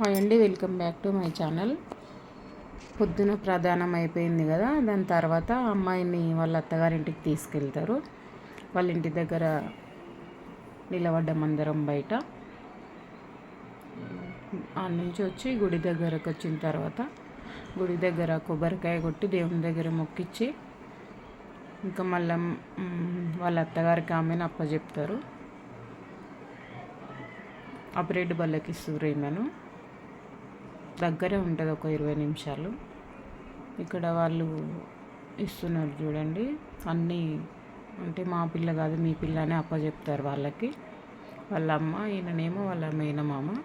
Hi అండి welcome back to my channel. పొద్దున ప్రధానం అయిపోయింది కదా దాని తర్వాత అమ్మాయిని వాళ్ళ అత్తగారింటికి తీసుకెళ్తారు. వాళ్ళ ఇంటి దగ్గర నిలబడ్డం అందరం బయట. ఆ నుంచి వచ్చి గుడి దగ్గరకు వచ్చిన తర్వాత గుడి దగ్గర కొబ్బరికాయ కొట్టి దేవుని దగ్గర మొక్కిచ్చి ఇంకా మళ్ళీ వాళ్ళ అత్తగారికి ఆమెను అప్పచెప్తారు ఆ బ్రెడ్ బల్లకి ఇస్తారు ఈమెను. దగ్గరే ఉంటుంది ఒక ఇరవై నిమిషాలు. ఇక్కడ వాళ్ళు ఇస్తున్నారు చూడండి. అన్నీ అంటే మా పిల్ల కాదు మీ పిల్ల అని అప్పచెప్తారు వాళ్ళకి. వాళ్ళ అమ్మ ఈయననేమో వాళ్ళ మేనమామ.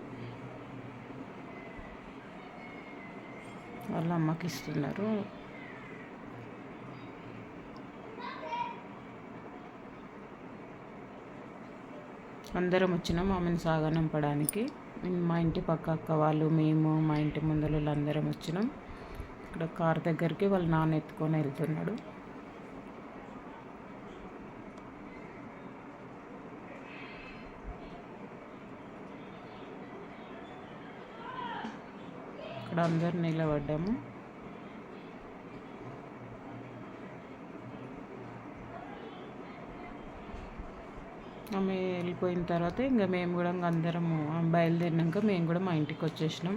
వాళ్ళ అమ్మకి ఇస్తున్నారు. అందరం వచ్చినాం ఆమెను సాగనంపడానికి. మా ఇంటి పక్క అక్క వాళ్ళు మేము మా ఇంటి ముందర అందరం వచ్చినాం. ఇక్కడ కార్ దగ్గరికి వాళ్ళ నాన్న ఎత్తుకొని వెళ్తున్నాడు. ఇక్కడ అందరు నిలబడ్డాము. ఆమె వెళ్ళిపోయిన తర్వాత ఇంకా మేము కూడా అందరము బయలుదేరినాక మేము కూడా మా ఇంటికి వచ్చేసినాం.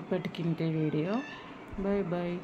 ఇప్పటికింతే వీడియో. Bye bye